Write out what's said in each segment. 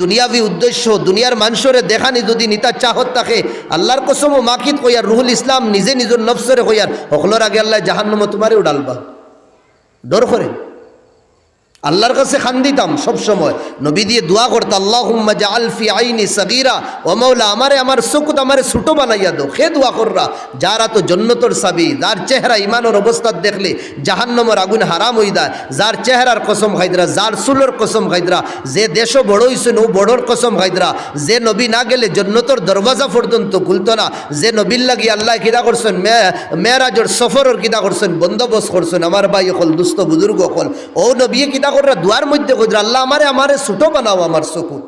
দুনিয়াবি উদ্দেশ্য, দুনিয়ার মানুষরে দেখানি যদি নিতা চাহত থাকে, আল্লাহর কসম মাকিত কইয়ার রুহুল ইসলাম নিজে নিজের নফসরে কইয়ার সকলের আগে আল্লাহ জাহান্নম তোমারে উডালবা ডর করে। আল্লাহর কাছে খান দিতাম সবসময়। নবী দিয়ে দোয়া করতো আল্লাহ হুম্মা আলফি আইনি সগিরা ও মৌলা আমারে, আমার চকুত আমারে ছোটো বানাইয়া দো খে দোয়া কররা, যারা তো জন্নতর সাবি, যার চেহারা ইমানোর অবস্থা দেখলে জাহান্নমর আগুন হারাম হই দেয় যার চেহারার কসম খাইদরা যার চুলোর কসম খাইদরা যে দেশও বড় হইছেন ও বড়র কসম খাইদরা যে নবী না গেলে জন্নতর দরওয়াজা পর্যন্ত খুলতো না। যে নবীর লাগি আল্লাহ কিনা করছেন মেয়েরাজর সফরের কিনা করছেন, বন্দোবস্ত করছেন, আমার ভাই অকল, দুস্থ বুজুর্গ অকল। ও নবী কিনা কররা দুয়ার মধ্যে কইরা, আল্লাহ আমারে আমারে ছোটো বানাও আমার চকুত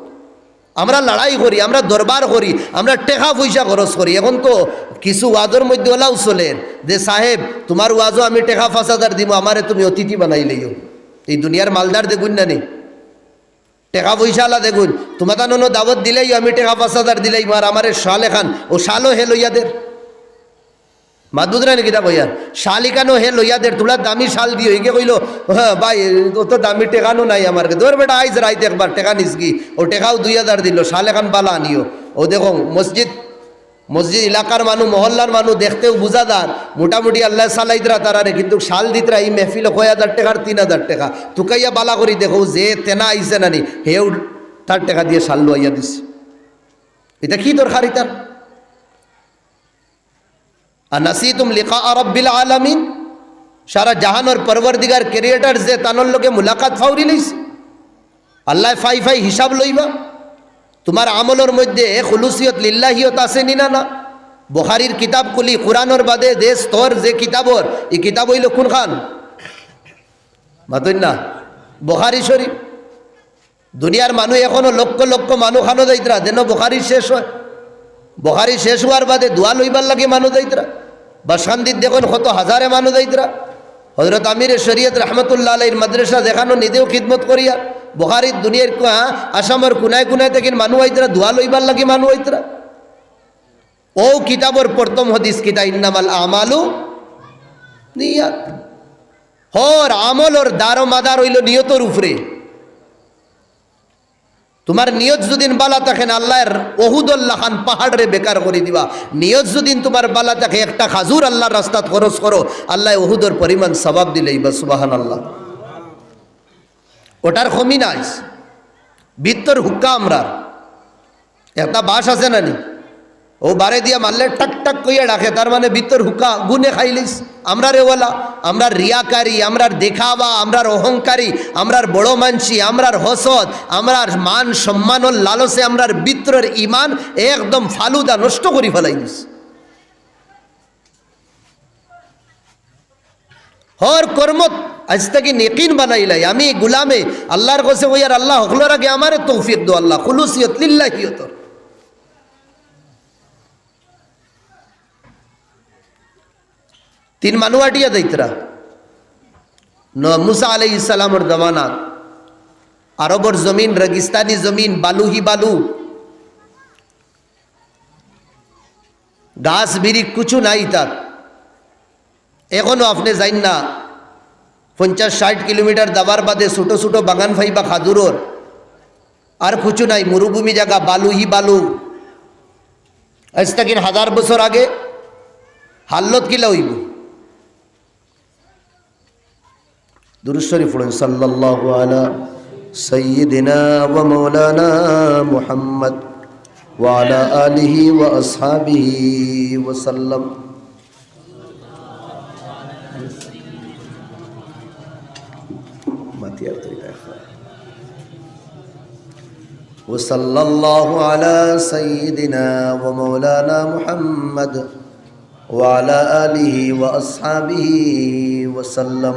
আমরা লড়াই করি, আমরা দরবার করি, আমরা টেকা পয়সা খরচ করি। এখন তো কিছু ওয়াজের মধ্যে ওলাও চলেন যে সাহেব, তোমার ওয়াজও আমি টেকা হাজার দিব, আমারে তুমি অতিথি বানাই লইও। এই দুনিয়ার মালদার দেখুন না নি? টেকা পয়সা আলা দেখুন। তোমার তানো দাবত দিলেই আমি টেকা হাজার দিলেই মার, আমারে শাল এখান। ও শালও হে মাদুদরা নাকি দা বইয়ার শালিকানো হে লইয়াদের তোলা দামি শাল দিও। একে কইল হ্যাঁ ভাই, ও তো দামি টেকানো নাই আমার তোর বেটা, আইজ রাইতে একবার টেকা নিসগি। ও টেকাও দুই হাজার দিল। শাল এখান বালা আনিও। ও দেখো, মসজিদ মসজিদ এলাকার মানুষ মহল্লার মানুষ দেখতেও বুঝাদার মোটামুটি আল্লাহ সালাইদরা তারারে, কিন্তু শাল দিতরা এই মেহফিল কয় হাজার টাকার? তিন হাজার টাকা। তুকাইয়া বালা করি দেখো যে তেনা আইছে নানি হেউ তার টাকা দিয়ে শাল লইয়া দিছে। এটা কি দরকার এটার? আনাসিতুম লিকা রব্বিল আলামিন। সারা জাহানোর পরবর্দিগার ক্রিয়েটার যে, তানোর লোকে মুলাকাত ফাউরি লইছে। আল্লাহ ফাই ফাই হিসাব লইবা। তোমার আমলের মধ্যে খুলুসিয়ত লিল্লাহিয়ত আছে নিনা না বখারির কিতাব খুলি, কোরআনর বাদে যে স্তর যে কিতাবর, এই কিতাব হইল কোন খান? মাতই না বখারি শরীফ। দুনিয়ার মানুষ এখনও লক্ষ লক্ষ মানুষ খানো যাইতরা, যেন বখারি শেষ হয়। বখারি শেষ হওয়ার বাদে দোয়া লইবার লাগে মানুষ যাইতরা। বাসকান্দির দেখুন কত হাজারে মানুষ যাইতরা হজরত আমির শরীয়ত রহমতুল্লাহ আলীর মাদ্রাসা দেখানো নিজেও খিদমত করিয়া বখারির দুনিয়ার হ্যাঁ, আসামের কুনায় কুনায় থেকে মানুষ আইতরা দোয়া লইবার লাগে মানুষ আইতরা ও কিতাবর প্রথম হদিস কিতা? ইন্নামাল আমালু নিয়াত। হর আমলর দারো মাদার হইল নিয়তর উপরে। তোমার নিয়ত যদিন বালা থাকেন আল্লাহর ওহুদুল্লাহ খান পাহাড়ে বেকার করে দিবা। নিয়ত যদিন তোমার বালা থাকে, একটা খাজুর আল্লাহর রাস্তাত খরচ করো, আল্লাহ ওহুদর পরিমাণ স্বভাব দিলেই বা সুবাহান আল্লাহ ওটার কমি নাই। বৃত্তর হুক্কা আমরার। একটা বাস আছে না নি? ও বারে দিয়া মারলে টাক টাক কইয়া ডাকে, তার মানে ভিতর হুকা, গুনে খাইলিস। আমরা রেওয়ালা আমরার রিয়াকারী, আমরার দেখাবা আমরার অহংকারী, আমরার বড় মানসি, আমরার হসদ, আমরার মান সম্মান ও লালসে আমরার বিত্রের ইমান একদম ফালুদা নষ্ট করি ফেলাইলিস। হর কর্মত আজ থেকে নেকিন বানাইলাই। আমি গুলামে, আল্লাহর কাছে ওই আর আল্লাহ হকলোর আগে আমারে তৌফিক দো আল্লাহ, খুলুসিয়ত লিল্লাহিয়তর তিন মানুয়াটিয়া দৈতরা ন মুসা আলাই ইসালামর জমানাত। আরবর জমিন রেগিস্তানি জমিন, বালুহি বালু। গাছ বিড়ি কুচু নাই তার এখনও আপনি যাইন না। পঞ্চাশ ষাট কিলোমিটার দাবার বাদে ছোটো ছোটো বাগান ফাইবা খাদুরোর আর কুচু নাই মরুভূমি জায়গা বালুহি বালু। আজ তাকিন হাজার বছর আগে, হাল্লত কিলা হইব। দুরুশ্বরী পড়ুন সাল্লাল্লাহু আলা সাইয়্যিদিনা ওয়া মাওলানা মুহাম্মদ ওয়া আলা আলিহি ওয়া আসহাবিহি ওয়া সাল্লাম মাতিয়ার তৈরি وصلى الله على سيدنا ومولانا محمد وعلى آله وأصحابه وسلم